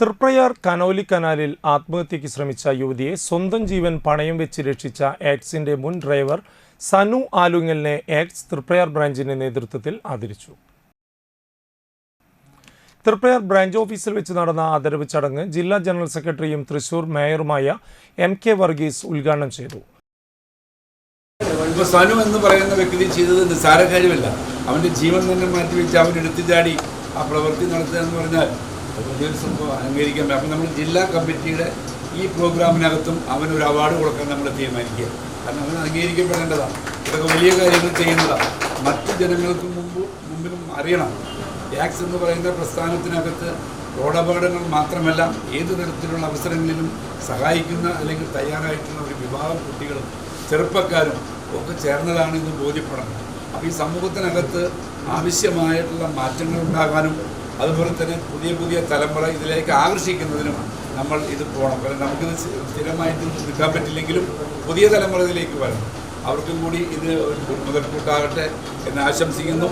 Triprayar Conolly കനാലിൽ ആത്മഹത്യയ്ക്ക് ശ്രമിച്ച യുവതിയെ സ്വന്തം ജീവൻ പണയം വെച്ച് രക്ഷിച്ച ആക്സിന്റെ മുൻ ഡ്രൈവർ സനു ആലുങ്ങലിനെ ആക്സ് തൃപ്രയാർ ബ്രാഞ്ചിന്റെ നേതൃത്വത്തിൽ ആദരിച്ചു. തൃപ്രയാർ ബ്രാഞ്ച് ഓഫീസിൽ വെച്ച് നടന്ന ആദരവ് ചടങ്ങ് ജില്ലാ ജനറൽ സെക്രട്ടറിയും തൃശൂർ മേയറുമായ എം കെ വർഗീസ് ഉദ്ഘാടനം ചെയ്തു. സനു എന്ന് പറയുന്ന വ്യക്തി ചെയ്തത് നിസ്സാര കാര്യമല്ല അവന്റെ ജീവൻ തന്നെ മാറ്റിവെച്ച് അവൻ എടുത്തു ചാടി ആ പ്രവൃത്തി നടത്തുക എന്ന് പറഞ്ഞാൽ അത് സംഭവം അംഗീകരിക്കാൻ പറ്റും. അപ്പം നമ്മൾ ജില്ലാ കമ്മിറ്റിയുടെ ഈ പ്രോഗ്രാമിനകത്തും അവനൊരു അവാർഡ് കൊടുക്കാൻ നമ്മൾ തീരുമാനിക്കുക. കാരണം അവൻ അംഗീകരിക്കപ്പെടേണ്ടതാണ്. ഇതൊക്കെ വലിയ കാര്യങ്ങൾ ചെയ്യുന്നതാണ്. മറ്റു ജനങ്ങൾക്ക് മുമ്പ് മുമ്പിലും അറിയണം. ടാക്സ് എന്ന് പറയുന്ന പ്രസ്ഥാനത്തിനകത്ത് റോഡപകടങ്ങൾ മാത്രമല്ല ഏത് തരത്തിലുള്ള അവസരങ്ങളിലും സഹായിക്കുന്ന അല്ലെങ്കിൽ തയ്യാറായിട്ടുള്ള ഒരു വിഭാഗം കുട്ടികളും ചെറുപ്പക്കാരും ഒക്കെ ചേർന്നതാണ് ഇത് ബോധ്യപ്പെടണം. അപ്പോൾ ഈ സമൂഹത്തിനകത്ത് ആവശ്യമായിട്ടുള്ള മാറ്റങ്ങൾ ഉണ്ടാകാനും അതുപോലെ തന്നെ പുതിയ പുതിയ തലമുറ ഇതിലേക്ക് ആകർഷിക്കുന്നതിനും നമ്മൾ ഇത് പോകണം. കാരണം നമുക്കിത് സ്ഥിരമായിട്ട് നിൽക്കാൻ പറ്റില്ലെങ്കിലും പുതിയ തലമുറ ഇതിലേക്ക് വരണം. അവർക്കും കൂടി ഇത് മുതൽക്കൂട്ടാകട്ടെ എന്ന് ആശംസിക്കുന്നു.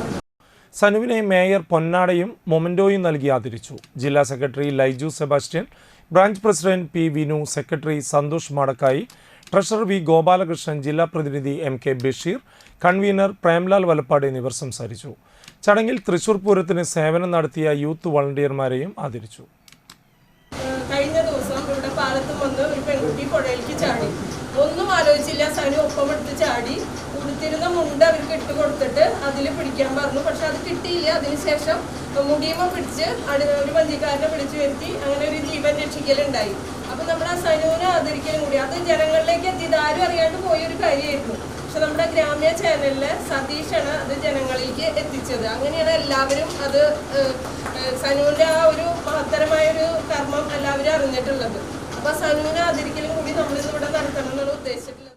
സനുവിനെ മേയർ പൊന്നാടയും മൊമന്റോയും നൽകി ആദരിച്ചു. ജില്ലാ secretary Laiju Sebastian branch president P Vinu secretary Santhosh Madakkayi treasurer V Gopalakrishnan ജില്ലാ പ്രതിനിധി M K Basheer convener Premlal Valappad എന്നിവർ സംസാരിച്ചു. ചടങ്ങിൽ തൃശൂർ പൂരത്തിന് സേവനം നടത്തിയ യൂത്ത് വളണ്ടിയർമാരെയും ആദരിച്ചു. കഴിഞ്ഞ ദിവസം ഇവിടെ പാലത്തും വന്ന് ഒരു പെൺകുട്ടി പുഴയിലേക്ക് ചാടി. ഒന്നും ആലോചിച്ചില്ല സനു ഒപ്പം എടുത്ത് ചാടി. ഉടുത്തിരുന്ന മുണ്ട് അവർക്ക് ഇട്ട് കൊടുത്തിട്ട് അതിൽ പിടിക്കാൻ പറഞ്ഞു. പക്ഷെ അത് കിട്ടിയില്ല. അതിനുശേഷം മുടിയുമ്പോൾ പിടിച്ച് ഒരു വഞ്ചിക്കാരനെ പിടിച്ചു വരുത്തി. അങ്ങനെ ഒരു ജീവൻ രക്ഷിക്കലുണ്ടായി. അപ്പൊ നമ്മുടെ ആ സനുവിനെ ആദരിക്കലും കൂടി. അത് ജനങ്ങളിലേക്ക് എത്തിയത് ആരും അറിയാണ്ട് പോയൊരു കാര്യമായിരുന്നു. പക്ഷെ നമ്മുടെ ഗ്രാമ്യ ചാനലിൽ സതീഷാണ് അത് ജനങ്ങളിലേക്ക് എത്തിച്ചത്. അങ്ങനെയാണ് എല്ലാവരും അത് ഏഹ്, ആ ഒരു മഹത്തരമായ ഒരു കർമ്മം എല്ലാവരും അറിഞ്ഞിട്ടുള്ളത്. അപ്പൊ സനുവിനെ ആദരിക്കലും കൂടി നമ്മളിത് ഇവിടെ നടത്തണം